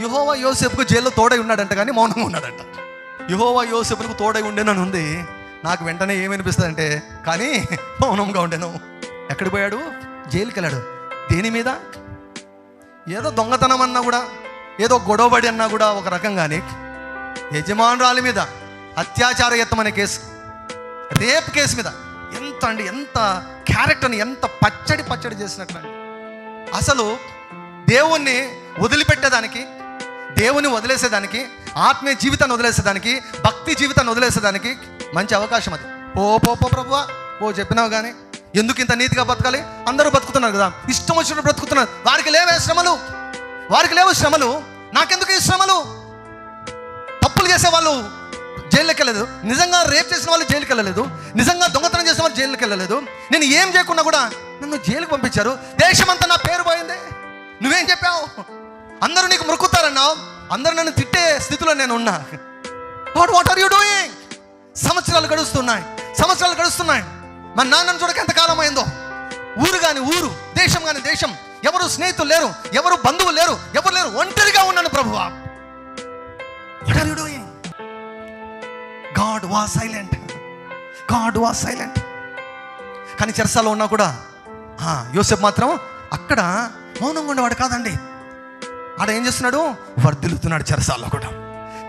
యుహోవా యోసేపుకు జైల్లో తోడై ఉన్నాడంట కానీ మౌనంగా ఉన్నాడంట. యుహోవా యోసేపుకు తోడై ఉండేనని ఉంది. నాకు వెంటనే ఏమనిపిస్తుంది అంటే కానీ మౌనంగా ఉండేను. ఎక్కడికి పోయాడు? జైలుకి వెళ్ళాడు దేని మీద? ఏదో దొంగతనం అన్నా కూడా ఏదో గొడవబడి అన్నా కూడా ఒక రకంగానే యజమానురాలి మీద అత్యాచారయత్నం అనే కేసు. రేప్ కేసు మీద ఎంత అండి ఎంత క్యారెక్టర్ని ఎంత పచ్చడి పచ్చడి చేసినట్లండి అసలు దేవుణ్ణి వదిలిపెట్టేదానికి దేవుని వదిలేసేదానికి ఆత్మీయ జీవితాన్ని వదిలేసేదానికి భక్తి జీవితాన్ని వదిలేసేదానికి మంచి అవకాశం అది. ఓ పో పో ప్రభువా ఓ చెప్పినావు కానీ ఎందుకు ఇంత నీతిగా బతకాలి? అందరూ బతుకుతున్నారు కదా. ఇష్టం వచ్చినట్టు బ్రతుకుతున్నారు. వారికి లేవే శ్రమలు. వారికి లేవు శ్రమలు. నాకెందుకు ఈ శ్రమలు? తప్పులు చేసే వాళ్ళు జైలుకి వెళ్ళలేదు నిజంగా రేప్ చేసిన వాళ్ళు జైలుకి వెళ్ళలేదు నిజంగా దొంగతనం చేసిన వాళ్ళు జైలుకి వెళ్ళలేదు నేను ఏం చేయకుండా కూడా నన్ను జైలుకి పంపించారు. దేశమంతా నా పేరు పోయింది. నువ్వేం చెప్పావు? అందరూ నీకు మొక్కుతారన్నావు? అందరూ నన్ను తిట్టే స్థితిలో నేను ఉన్నా. What what are you doing సంవత్సరాలు గడుస్తున్నాయి. సంవత్సరాలు గడుస్తున్నాయి. మా నాన్నను చూడక ఎంతకాలం అయిందో? ఊరు కాని ఊరు దేశం కాని దేశం. ఎవరు స్నేహితులు లేరు ఎవరు బంధువులు లేరు ఎవరు లేరు. ఒంటరిగా ఉన్నాను ప్రభువా. What are you doing God was silent God was silent కానీ చెరసాలో ఉన్నా కూడా యోసెఫ్ మాత్రం అక్కడ మౌనంగా ఉండేవాడు కాదండి. ఆడ ఏం చేస్తున్నాడు? వర్ధిల్లుతున్నాడు చెరసాల్లో కూడా.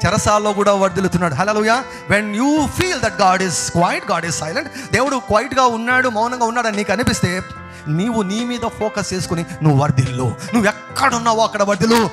చెరసాల్లో కూడా వర్ధిల్లుతున్నాడు. హలోయా when you feel that God is quiet God is silent దేవుడు క్వైట్గా ఉన్నాడు మౌనంగా ఉన్నాడు అని నీకు అనిపిస్తే నీవు నీ మీద ఫోకస్ చేసుకుని నువ్వు వర్ధిల్లు. నువ్వు ఎక్కడున్నావో అక్కడ వర్ధిల్లు.